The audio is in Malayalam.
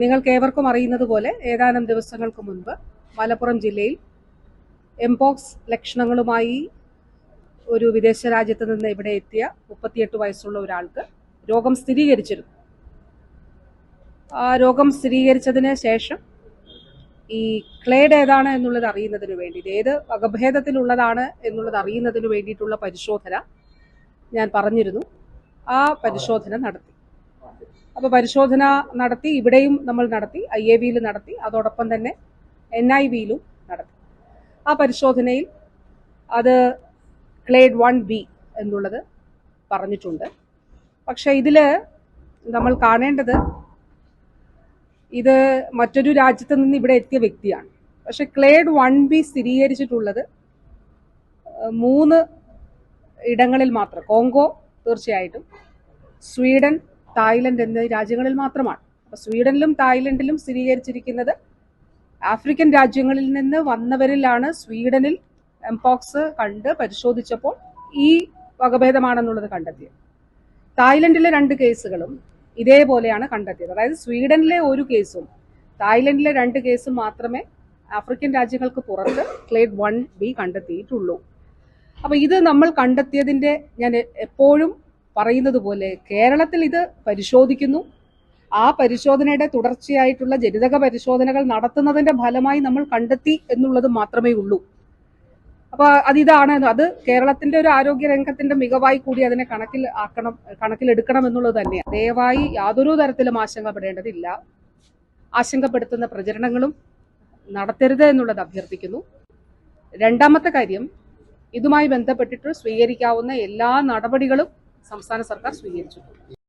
നിങ്ങൾക്ക് ഏവർക്കും അറിയുന്നത് പോലെ ഏതാനും ദിവസങ്ങൾക്ക് മുൻപ് മലപ്പുറം ജില്ലയിൽ എംപോക്സ് ലക്ഷണങ്ങളുമായി ഒരു വിദേശ രാജ്യത്ത് നിന്ന് ഇവിടെ എത്തിയ മുപ്പത്തിയെട്ട് വയസ്സുള്ള ഒരാൾക്ക് രോഗം സ്ഥിരീകരിച്ചിരുന്നു. ആ രോഗം സ്ഥിരീകരിച്ചതിന് ശേഷം ഈ ക്ലേഡ് ഏതാണ് എന്നുള്ളത് അറിയുന്നതിന് വേണ്ടി ഇത് ഏത് വകഭേദത്തിലുള്ളതാണ് എന്നുള്ളത് അറിയുന്നതിന് വേണ്ടിയിട്ടുള്ള പരിശോധന ഞാൻ പറഞ്ഞിരുന്നു. ആ പരിശോധന നടത്തി. അപ്പോൾ പരിശോധന നടത്തി ഇവിടെയും നമ്മൾ നടത്തി ഐ എ വിയിൽ നടത്തി അതോടൊപ്പം തന്നെ എൻ ഐ വിയിലും നടത്തി. ആ പരിശോധനയിൽ അത് ക്ലേഡ് വൺ ബി എന്നുള്ളത് പറഞ്ഞിട്ടുണ്ട്. പക്ഷെ ഇതിൽ നമ്മൾ കാണേണ്ടത് ഇത് മറ്റൊരു രാജ്യത്ത് നിന്ന് ഇവിടെ എത്തിയ വ്യക്തിയാണ്. പക്ഷെ ക്ലേഡ് വൺ ബി സ്ഥിരീകരിച്ചിട്ടുള്ളത് മൂന്ന് ഇടങ്ങളിൽ മാത്രം. കോങ്കോ തീർച്ചയായിട്ടും സ്വീഡൻ തായ്ലൻഡ് എന്നീ രാജ്യങ്ങളിൽ മാത്രമാണ്. അപ്പൊ സ്വീഡനിലും തായ്ലൻഡിലും സ്ഥിരീകരിച്ചിരിക്കുന്നത് ആഫ്രിക്കൻ രാജ്യങ്ങളിൽ നിന്ന് വന്നവരിലാണ് സ്വീഡനിൽ എംപോക്സ് കണ്ട് പരിശോധിച്ചപ്പോൾ ഈ വകഭേദമാണെന്നുള്ളത് കണ്ടെത്തിയത്. തായ്ലൻഡിലെ രണ്ട് കേസുകളും ഇതേപോലെയാണ് കണ്ടെത്തിയത്. അതായത് സ്വീഡനിലെ ഒരു കേസും തായ്ലൻഡിലെ രണ്ട് കേസും മാത്രമേ ആഫ്രിക്കൻ രാജ്യങ്ങൾക്ക് പുറത്ത് ക്ലേഡ് വൺ ബി കണ്ടെത്തിയിട്ടുള്ളൂ. അപ്പോൾ ഇത് നമ്മൾ കണ്ടെത്തിയതിന്റെ ഞാൻ എപ്പോഴും പറയുന്നത് പോലെ കേരളത്തിൽ ഇത് പരിശോധിക്കുന്നു. ആ പരിശോധനയുടെ തുടർച്ചയായിട്ടുള്ള ജനിതക പരിശോധനകൾ നടത്തുന്നതിന്റെ ഫലമായി നമ്മൾ കണ്ടെത്തി എന്നുള്ളത് മാത്രമേ ഉള്ളൂ. അപ്പൊ അതിതാണ് അത് കേരളത്തിന്റെ ഒരു ആരോഗ്യ രംഗത്തിന്റെ മികവായി കൂടി അതിനെ കണക്കിൽ ആക്കണം കണക്കിലെടുക്കണം എന്നുള്ളത് തന്നെയാണ്. ദയവായി യാതൊരു തരത്തിലും ആശങ്കപ്പെടേണ്ടതില്ല. ആശങ്കപ്പെടുത്തുന്ന പ്രചരണങ്ങളും നടത്തരുത് എന്നുള്ളത് അഭ്യർത്ഥിക്കുന്നു. രണ്ടാമത്തെ കാര്യം ഇതുമായി ബന്ധപ്പെട്ടിട്ട് സ്വീകരിക്കാവുന്ന എല്ലാ നടപടികളും സംസ്ഥാന സർക്കാർ സ്വീകരിച്ചിട്ടുണ്ട്.